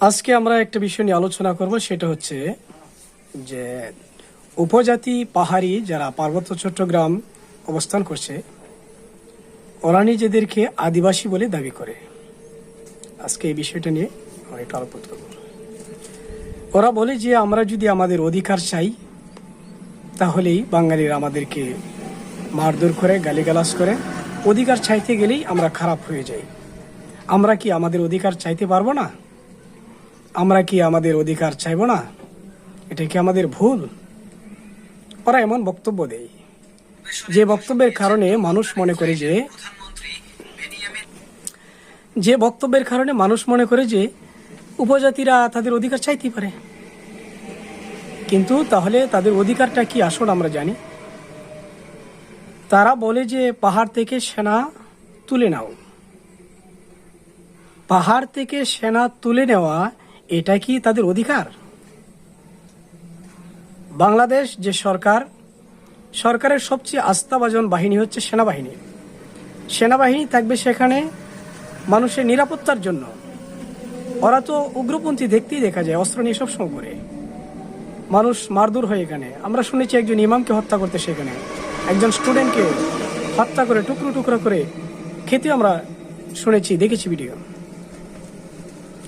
আজকে আমরা একটা বিষয় নিয়ে আলোচনা করব, সেটা হচ্ছে যে উপজাতি পাহাড়ি যারা পার্বত্য চট্টগ্রাম অবস্থান করছে, ওরা নিজেদেরকে আদিবাসী বলে দাবি করে। আজকে এই বিষয়টা নিয়ে আমরা একটু আলোচনা করব। ওরা বলে যে, আমরা যদি আমাদের অধিকার চাই, তাহলেই বাঙালিরা আমাদেরকে মারধর করে, গালিগালাজ করে। অধিকার চাইতে গেলেই আমরা খারাপ হয়ে যাই। আমরা কি আমাদের অধিকার চাইতে পারব না? আমরা কি আমাদের অধিকার চাইব না? এটা কি আমাদের ভুল? ওরা এমন বক্তব্য দেয়। যে বক্তব্যের কারণে মানুষ মনে করে যে যে বক্তব্যের কারণে মানুষ মনে করে যে উপজাতিরা তাদের অধিকার চাইতে পারে। কিন্তু তাহলে তাদের অধিকারটা কি আসল আমরা জানি? তারা বলে যে পাহাড় থেকে সেনা তুলে নাও। পাহাড় থেকে সেনা তুলে নেওয়া এটা কি তাদের অধিকার? বাংলাদেশ যে সরকার, সরকারের সবচেয়ে আস্থাভাজন বাহিনী হচ্ছে সেনাবাহিনী। সেনাবাহিনী থাকবে সেখানে মানুষের নিরাপত্তার জন্য। ওরা তো উগ্রপন্থী দেখতেই দেখা যায়, অস্ত্র নিয়ে সবসময় করে মানুষ মারদুর হয় এখানে। আমরা শুনেছি একজন ইমামকে হত্যা করতে সেখানে। একজন স্টুডেন্টকে হত্যা করে টুকরো টুকরো করে খেতে আমরা শুনেছি, দেখেছি ভিডিও।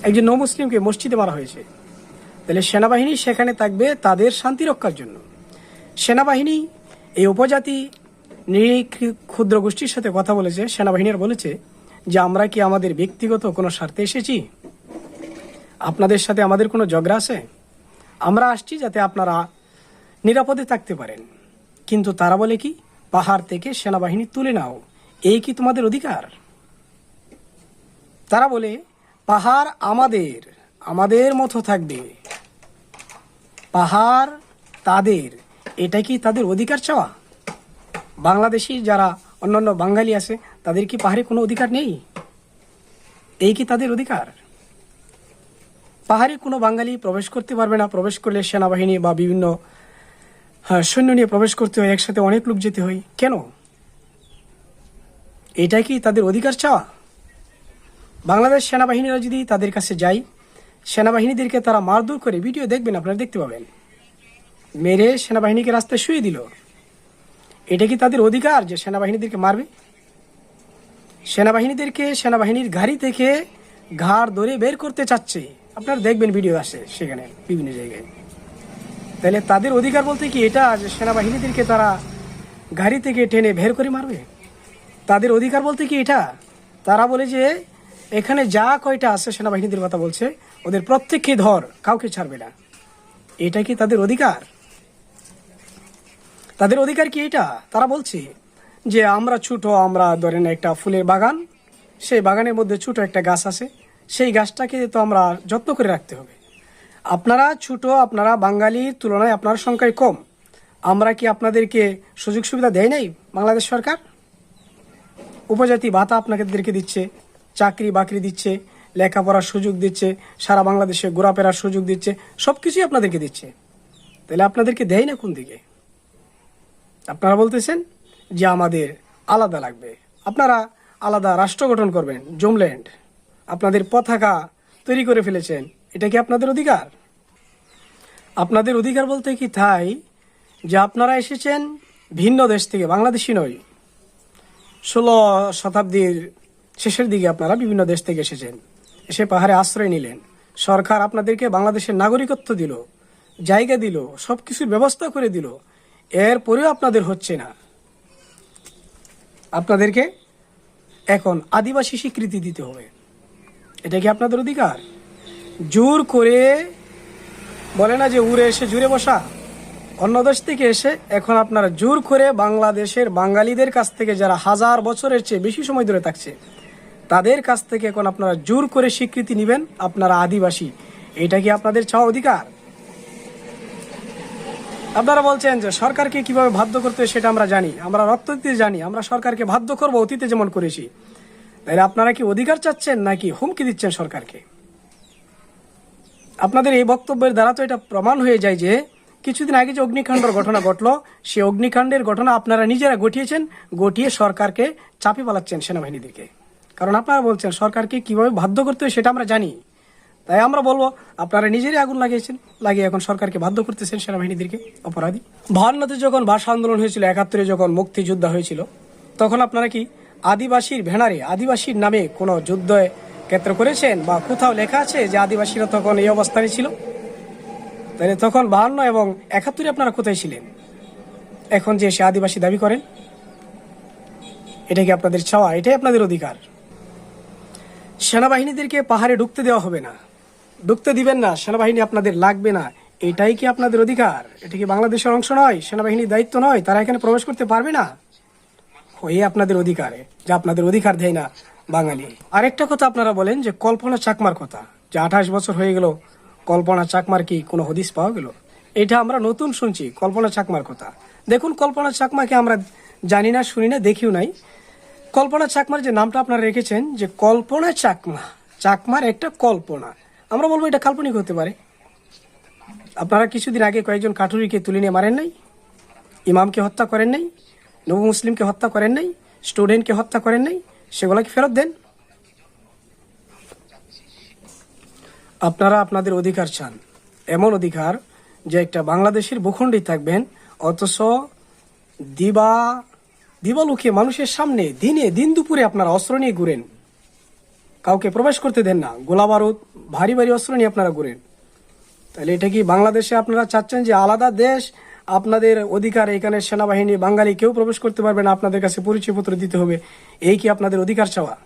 একজন নৌ মুসলিমকে মসজিদে মারা হয়েছে, তাহলে সেনাবাহিনী সেখানে থাকবে তাদের শান্তি রক্ষার জন্য। সেনাবাহিনী এই উপজাতি ক্ষুদ্র গোষ্ঠীর সাথে কথা বলেছে সেনাবাহিনীর বলেছে যে, আমরা কি আমাদের ব্যক্তিগত কোনো স্বার্থে এসেছি? আপনাদের সাথে আমাদের কোনো ঝগড়া আছে? আমরা আসছি যাতে আপনারা নিরাপদে থাকতে পারেন। কিন্তু তারা বলে কি, পাহাড় থেকে সেনাবাহিনী তুলে নাও, এই কি তোমাদের অধিকার? তারা বলে পাহাড় আমাদের আমাদের মতো থাকবে। পাহাড় তাদের এটা কি তাদের অধিকার চাওয়া? বাংলাদেশি যারা অন্যান্য বাঙালি আছে তাদের কি পাহাড়ে কোনো অধিকার নেই? এই কি তাদের অধিকার? পাহাড়ে কোনো বাঙালি প্রবেশ করতে পারবে না প্রবেশ করলে সেনাবাহিনী বা বিভিন্ন হ্যাঁ, সৈন্য নিয়ে প্রবেশ করতে হয় একসাথে অনেক লোক যেতে হয়। কেন? এটা কি তাদের অধিকার চাওয়া? বাংলাদেশ সেনাবাহিনীরা যদি তাদের কাছে যায়, সেনাবাহিনীদেরকে তারা মারধর করে ভিডিও দেখবেন, আপনারা দেখতে পাবেন। মেরে সেনাবাহিনীকে রাস্তায় শুয়ে দিল। এটা কি তাদের অধিকার যে সেনাবাহিনীদেরকে মারবে? সেনাবাহিনীদেরকে সেনাবাহিনীর গাড়ি থেকে ঘাড় ধরে বের করতে চাচ্ছে। আপনারা দেখবেন ভিডিও আসে সেখানে, বিভিন্ন জায়গায়। তাহলে তাদের অধিকার বলতে কি এটা যে সেনাবাহিনীদেরকে তারা গাড়ি থেকে টেনে বের করে মারবে? তাদের অধিকার বলতে কি এটা? তারা বলে যে এখানে যা কয়টা আছে সেনাবাহিনীদের কথা বলছে, ওদের প্রত্যেককে ধর, কাউকে ছাড়বে না। এটা কি তাদের অধিকার? তাদের অধিকার কি এটা? তারা বলছে যে আমরা ছোট, আমরা ধরেন একটা ফুলের বাগান, সেই বাগানের মধ্যে ছোট একটা গাছ আছে, সেই গাছটাকে তো আমরা যত্ন করে রাখতে হবে। আপনারা ছোট, আপনারা বাঙালির তুলনায় আপনার সংখ্যায় কম। আমরা কি আপনাদেরকে সুযোগ সুবিধা দেয় নাই বাংলাদেশ সরকার? উপজাতি ভাতা আপনাদেরকে দিচ্ছে। চাকরি বাকরি দিচ্ছে, লেখাপড়ার সুযোগ দিচ্ছে, সারা বাংলাদেশে ঘোরাফেরার সুযোগ দিচ্ছে সব কিছুই আপনাদেরকে দিচ্ছে। তাহলে আপনাদেরকে দেয় না কোন দিকে? আপনারা বলতেছেন যে আমাদের আলাদা লাগবে। আপনারা আলাদা রাষ্ট্র গঠন করবেন, জুমল্যান্ড। আপনাদের পতাকা তৈরি করে ফেলেছেন, এটা কি আপনাদের অধিকার? আপনাদের অধিকার বলতে কি তাই যে আপনারা এসেছেন ভিন্ন দেশ থেকে, বাংলাদেশি নয় ষোলো শতাব্দীর শেষের দিকে আপনারা বিভিন্ন দেশ থেকে এসেছেন। এসে পাহাড়ে আশ্রয় নিলেন। সরকার আপনাদেরকে বাংলাদেশের নাগরিকত্ব দিল, জায়গা দিল সব কিছুর ব্যবস্থা করে দিল। এরপরেও আপনাদের হচ্ছে না। আপনাদেরকে এখন আদিবাসী স্বীকৃতি দিতে হবে। এটা কি আপনাদের অধিকার? জোর করে বলে না যে উড়ে এসে জুড়ে বসা? অন্য দেশ থেকে এসে এখন আপনারা জোর করে বাংলাদেশের বাঙালিদের কাছ থেকে যারা হাজার বছরের চেয়ে বেশি সময় ধরে থাকছে তাদের কাছ থেকে এখন আপনারা জোর করে স্বীকৃতি নেবেন আপনারা আদিবাসী। এটা কি আপনাদের চাওয়া অধিকার? আপনারা বলছেন যে সরকারকে কীভাবে বাধ্য করতে হয় সেটা আমরা জানি, আমরা রক্ত দিতে জানি, আমরা সরকারকে বাধ্য করব অতীতে যেমন করেছি। তাহলে আপনারা কি অধিকার চাচ্ছেন নাকি হুমকি দিচ্ছেন সরকারকে? আপনাদের এই বক্তব্যের দ্বারা তো এটা প্রমাণ হয়ে যায় যে কিছুদিন আগে যে অগ্নিকাণ্ডের ঘটনা ঘটলো, সেই অগ্নিকাণ্ডের ঘটনা আপনারা নিজেরা ঘটিয়েছেন, ঘটিয়ে সরকারকে চাপে পালাচ্ছেন সেনাবাহিনীদেরকে। কারণ আপনারা বলছেন সরকারকে কীভাবে বাধ্য করতে হয় সেটা আমরা জানি। তাই আমরা বলব, আপনারা নিজেরই আগুন লাগিয়েছেন, লাগিয়ে এখন সরকারকে বাধ্য করতেছেন সেনাবাহিনীদেরকে অপরাধী। বাহান্নতে যখন ভাষা আন্দোলন হয়েছিল, একাত্তরে যখন মুক্তিযুদ্ধ হয়েছিল, তখন আপনারা কি আদিবাসীর ভেনারে আদিবাসীর নামে কোনো যুদ্ধ ক্ষেত্র করেছেন? বা কোথাও লেখা আছে যে আদিবাসীরা তখন এই অবস্থানে ছিল? তাহলে তখন বাহান্ন এবং একাত্তরে আপনারা কোথায় ছিলেন? এখন যে সে আদিবাসী দাবি করেন, এটা কি আপনাদের চাওয়া? এটাই আপনাদের অধিকার। সেনাবাহিনীদেরকে পাহাড়ে ঢুকতে দেওয়া হবে না। ঢুকতে দিবেন না, সেনাবাহিনী আপনাদের লাগবে না। এটাই কি আপনাদের অধিকার? এটা কি বাংলাদেশের অংশ নয়? সেনাবাহিনীর দায়িত্ব নয়? তারা এখানে প্রবেশ করতে পারবে না? ওই আপনাদের অধিকারে, যা আপনাদের অধিকার দেয় না বাঙালি। আরেকটা কথা আপনারা বলেন যে, কল্পনা চাকমার কথা। যে আঠাশ বছর হয়ে গেল, কল্পনা চাকমার কি কোনো হদিস পাওয়া গেল? এটা আমরা নতুন শুনছি, কল্পনা চাকমার কথা। দেখুন, কল্পনা চাকমাকে আমরা জানি না, শুনি না, দেখিও নাই। কল্পনা চাকমার যে নামটা আপনারা রেখেছেন, যে কল্পনা চাকমা, চাকমার একটা কল্পনা। আমরা বলব এটা কাল্পনিক হতে পারে। আপনারা কিছুদিন আগে কয়েকজন কাঠুরিকে তুলে নিয়ে মারেন নাই, ইমামকে হত্যা করেন নাই, নব মুসলিমকে হত্যা করেন নাই, স্টুডেন্টকে হত্যা করেন নাই সেগুলোকে ফেরত দেন? আপনারা আপনাদের অধিকার চান। এমন অধিকার যে একটা বাংলাদেশের ভূখণ্ডে থাকবেন, অথচ দিবা দিবালুকে মানুষের সামনে দিনে দিন দুপুরে আপনারা অস্ত্র নিয়ে ঘুরেন। কাউকে প্রবেশ করতে দেন না। গোলা বারুদ ভারী ভারী অস্ত্র নিয়ে আপনারা ঘুরেন। তাহলে এটা কি বাংলাদেশে আপনারা চাচ্ছেন যে আলাদা দেশ? আপনাদের অধিকার এখানে সেনাবাহিনী, বাঙালি কেউ প্রবেশ করতে পারবে না। আপনাদের কাছে পরিচয়পত্র দিতে হবে। এই কি আপনাদের অধিকার চাওয়া?